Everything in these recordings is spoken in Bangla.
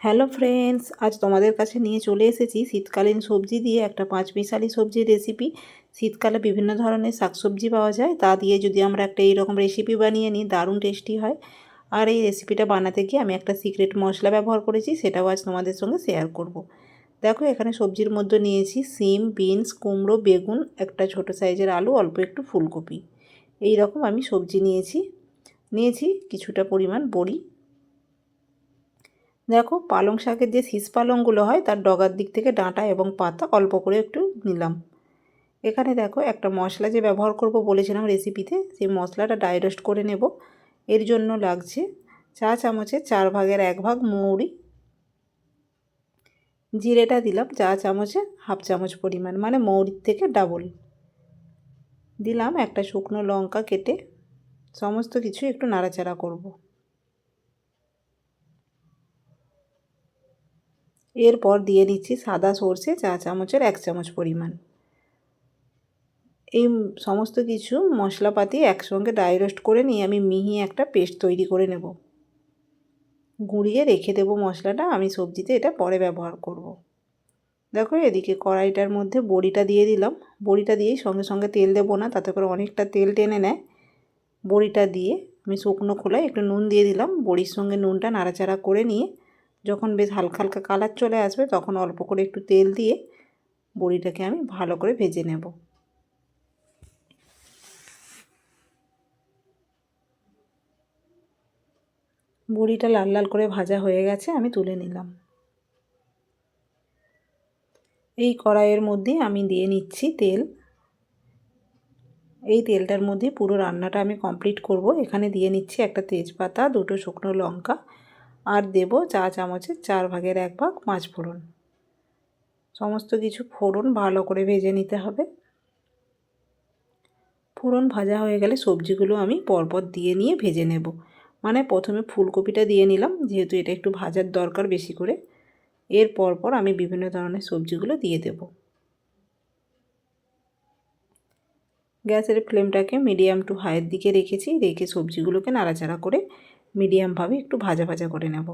হ্যালো ফ্রেন্ডস, আজ তোমাদের কাছে নিয়ে চলে এসেছি শীতকালীন সবজি দিয়ে একটা পাঁচ মিশালি সবজির রেসিপি। শীতকালে বিভিন্ন ধরনের শাকসবজি পাওয়া যায়, তা দিয়ে যদি আমরা একটা এইরকম রেসিপি বানিয়ে নিই, দারুণ টেস্টি হয়। আর এই রেসিপিটা বানাতে গিয়ে আমি একটা সিক্রেট মশলা ব্যবহার করেছি, সেটাও আজ তোমাদের সঙ্গে শেয়ার করব। দেখো, এখানে সবজির মধ্যে নিয়েছি সিম, বিনস, কুমড়ো, বেগুন, একটা ছোট সাইজের আলু, অল্প একটু ফুলকপি। এই রকম আমি সবজি নিয়েছি। নিয়েছি কিছুটা পরিমাণ বড়ি দেখো পালং শাকের যে শীষ পালংগুলো হয়, তার ডগার দিক থেকে ডাঁটা এবং পাতা অল্প করে একটু নিলাম। এখানে দেখো একটা মশলা যে ব্যবহার করব বলেছিলাম রেসিপিতে সেই মশলাটা ডাইরেস্ট করে নেব। এর জন্য লাগছে চা চামচে চার ভাগের এক ভাগ মৌরি। জিরেটা দিলাম চা চামচে হাফ চামচ পরিমাণ মানে মৌরির থেকে ডাবল দিলাম একটা শুকনো লঙ্কা কেটে, সমস্ত কিছু একটু নাড়াচাড়া করব। এরপর দিয়ে দিচ্ছি সাদা সর্ষে চা চামচের এক চামচ পরিমাণ। এই সমস্ত কিছু মশলাপাতি একসঙ্গে ড্রাই রোস্ট করে নিয়ে আমি মিহি একটা পেস্ট তৈরি করে নেব। গুঁড়িয়ে রেখে দেবো মশলাটা, আমি সবজিতে এটা পরে ব্যবহার করব। দেখো এদিকে কড়াইটার মধ্যে বড়িটা দিয়ে দিলাম। বড়িটা দিয়েই সঙ্গে সঙ্গে তেল দেবো না, তাতে করে অনেকটা তেল টেনে নেয়। বড়িটা দিয়ে আমি শুকনো খোলায় একটু নুন দিয়ে দিলাম। বড়ির সঙ্গে নুনটা নাড়াচাড়া করে নিয়ে যখন বেশ হালকা হালকা কালার চলে আসবে, তখন অল্প করে একটু তেল দিয়ে বড়িটাকে আমি ভালো করে ভেজে নেব। বড়িটা লাল লাল করে ভাজা হয়ে গেছে, আমি তুলে নিলাম। এই কড়াইয়ের মধ্যে আমি দিয়ে নিচ্ছি তেল। এই তেলটার মধ্যে পুরো রান্নাটা আমি কমপ্লিট করব। এখানে দিয়ে নিচ্ছি একটা তেজপাতা, দুটো শুকনো লঙ্কা আর দেব চা চামচের চার ভাগের এক ভাগ পাঁচ ফোড়ন। সমস্ত কিছু ফোড়ন ভালো করে ভেজে নিতে হবে। ফোড়ন ভাজা হয়ে গেলে সবজিগুলো আমি পরপর দিয়ে নিয়ে ভেজে নেব। মানে প্রথমে ফুলকপিটা দিয়ে নিলাম, যেহেতু এটা একটু ভাজার দরকার বেশি করে। এর পরপর আমি বিভিন্ন ধরনের সবজিগুলো দিয়ে দেব। গ্যাসের ফ্লেমটাকে মিডিয়াম টু হাইয়ের দিকে রেখেছি, রেখে সবজিগুলোকে নাড়াচাড়া করে মিডিয়ামভাবে একটু ভাজা ভাজা করে নেব।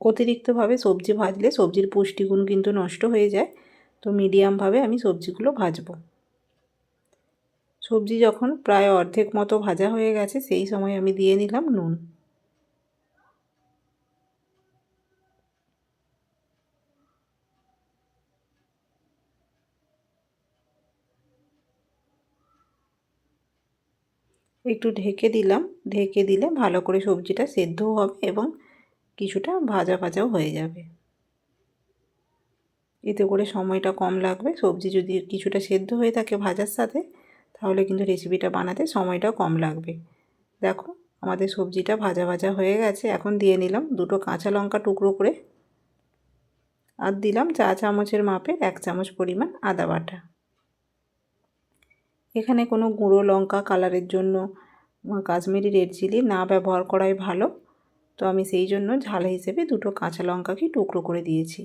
অতিরিক্তভাবে সবজি ভাজলে সবজির পুষ্টিগুণ কিন্তু নষ্ট হয়ে যায়, তো মিডিয়ামভাবে আমি সবজিগুলো ভাজবো। সবজি যখন প্রায় অর্ধেক মতো ভাজা হয়ে গেছে, সেই সময় আমি দিয়ে নিলাম নুন। একটু ঢেকে দিলাম। ঢেকে দিলে ভালো করে সবজিটা সেদ্ধও হবে এবং কিছুটা ভাজা ভাজাও হয়ে যাবে। এতে করে সময়টা কম লাগবে। সবজি যদি কিছুটা সেদ্ধ হয়ে থাকে ভাজার সাথে, তাহলে কিন্তু রেসিপিটা বানাতে সময়টাও কম লাগবে। দেখো, আমাদের সবজিটা ভাজা ভাজা হয়ে গেছে। এখন দিয়ে নিলাম দুটো কাঁচা লঙ্কা টুকরো করে। আর দিলাম চা চামচের মাপে এক চামচ পরিমাণ আদা বাটা। এখানে কোনো গুঁড়ো লঙ্কা কালারের জন্য কাশ্মীরি রেড চিলি না ব্যবহার করাই ভালো। তো আমি সেই জন্য ঝাল হিসেবে দুটো কাঁচা লঙ্কাকে টুকরো করে দিয়েছি।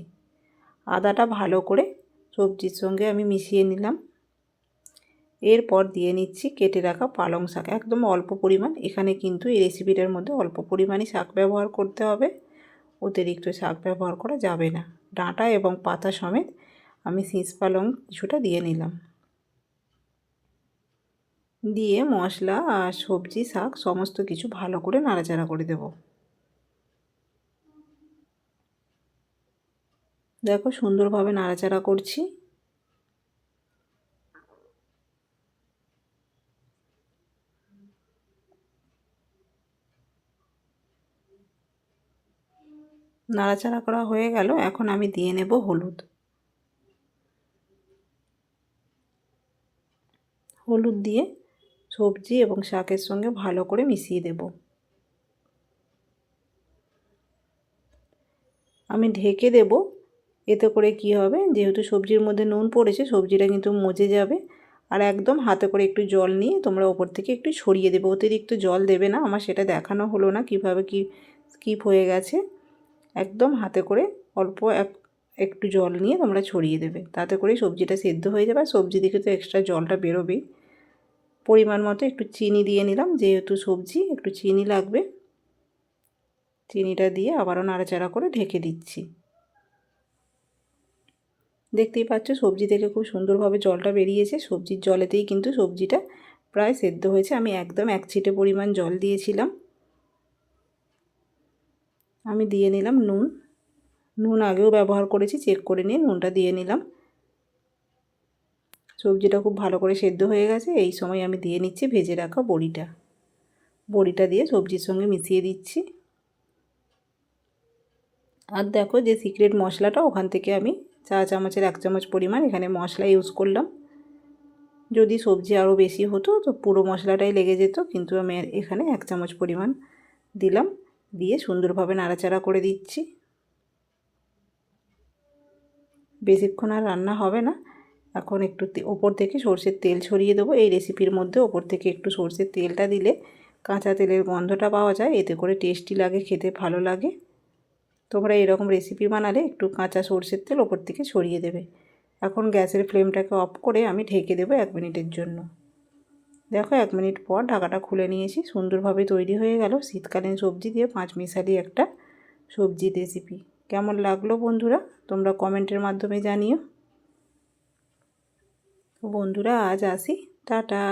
আদাটা ভালো করে সবজির সঙ্গে আমি মিশিয়ে নিলাম। এরপর দিয়ে নিচ্ছি কেটে রাখা পালং শাক। একদম অল্প পরিমাণ। এখানে কিন্তু এই রেসিপিটার মধ্যে অল্প পরিমাণই শাক ব্যবহার করতে হবে। অতিরিক্ত শাক ব্যবহার করা যাবে না। ডাঁটা এবং পাতা সমেত আমি শীষ পালং কিছুটা দিয়ে নিলাম। দিয়ে মশলা আর সবজি, শাক সমস্ত কিছু ভালো করে নাড়াচাড়া করে দেব। দেখো সুন্দরভাবে নাড়াচাড়া করছি। নাড়াচাড়া করা হয়ে গেল, এখন আমি দিয়ে নেব হলুদ। হলুদ দিয়ে সবজি এবং শাকের সঙ্গে ভালো করে মিশিয়ে দেব। আমি ঢেকে দেব। এতে করে কি হবে? যেহেতু সবজির মধ্যে নুন পড়েছে, সবজিটা কিন্তু মজে যাবে। আর একদম হাতে করে একটু জল নিয়ে তোমরা ওপর থেকে একটু ছড়িয়ে দেবে। অতিরিক্ত জল দেবে না। আমার সেটা দেখানো হলো না কীভাবে কি স্কিপ হয়ে গেছে। একদম হাতে করে অল্প এক, একটু জল নিয়ে তোমরা ছড়িয়ে দেবে। তাতে করে সবজিটা সেদ্ধ হয়ে যাবে। আর সবজি দিকে তো এক্সট্রা জলটা বেরোবেই। পরিমাণ মতো একটু চিনি দিয়ে নিলাম, যেহেতু সবজি, একটু চিনি লাগবে। চিনিটা দিয়ে আবারও নাড়াচাড়া করে ঢেকে দিচ্ছি। দেখতেই পাচ্ছ, সবজি থেকে খুব সুন্দরভাবে জলটা বেরিয়েছে। সবজির জলেতেই কিন্তু সবজিটা প্রায় সেদ্ধ হয়েছে। আমি একদম এক ছিটে পরিমাণ জল দিয়েছিলাম। আমি দিয়ে নিলাম নুন। নুন আগেও ব্যবহার করেছি, চেক করে নিয়ে নুনটা দিয়ে নিলাম। সবজিটা খুব ভালো করে সেদ্ধ হয়ে গেছে। এই সময় আমি দিয়ে নিচ্ছি ভেজে রাখা বড়িটা। বড়িটা দিয়ে সবজির সঙ্গে মিশিয়ে দিচ্ছি। আর দেখো যে সিক্রেট মশলাটা ওখান থেকে আমি চা চামচের এক চামচ পরিমাণ এখানে মশলা ইউজ করলাম। যদি সবজি আরও বেশি হতো তো পুরো মশলাটাই লেগে যেত, কিন্তু আমি এখানে এক চামচ পরিমাণ দিলাম। দিয়ে সুন্দরভাবে নাড়াচাড়া করে দিচ্ছি। বেশিক্ষণ আর রান্না হবে না। এখন একটু ওপর থেকে সর্ষের তেল ছড়িয়ে দেবো। এই রেসিপির মধ্যে ওপর থেকে একটু সর্ষের তেলটা দিলে কাঁচা তেলের গন্ধটা পাওয়া যায়। এতে করে টেস্টি লাগে, খেতে ভালো লাগে। তোমরা এরকম রেসিপি বানালে একটু কাঁচা সর্ষের তেল ওপর থেকে ছড়িয়ে দেবে। এখন গ্যাসের ফ্লেমটাকে অফ করে আমি ঢেকে দেবো এক মিনিটের জন্য। দেখো এক মিনিট পর ঢাকাটা খুলে নিয়েছি। সুন্দরভাবে তৈরি হয়ে গেল। শীতকালীন সবজি দিয়ে পাঁচ মিশালি একটা সবজি রেসিপি কেমন লাগল বন্ধুরা? তোমরা কমেন্টের মাধ্যমে জানিও। বন্ধুরা আজ আসি। টাটা।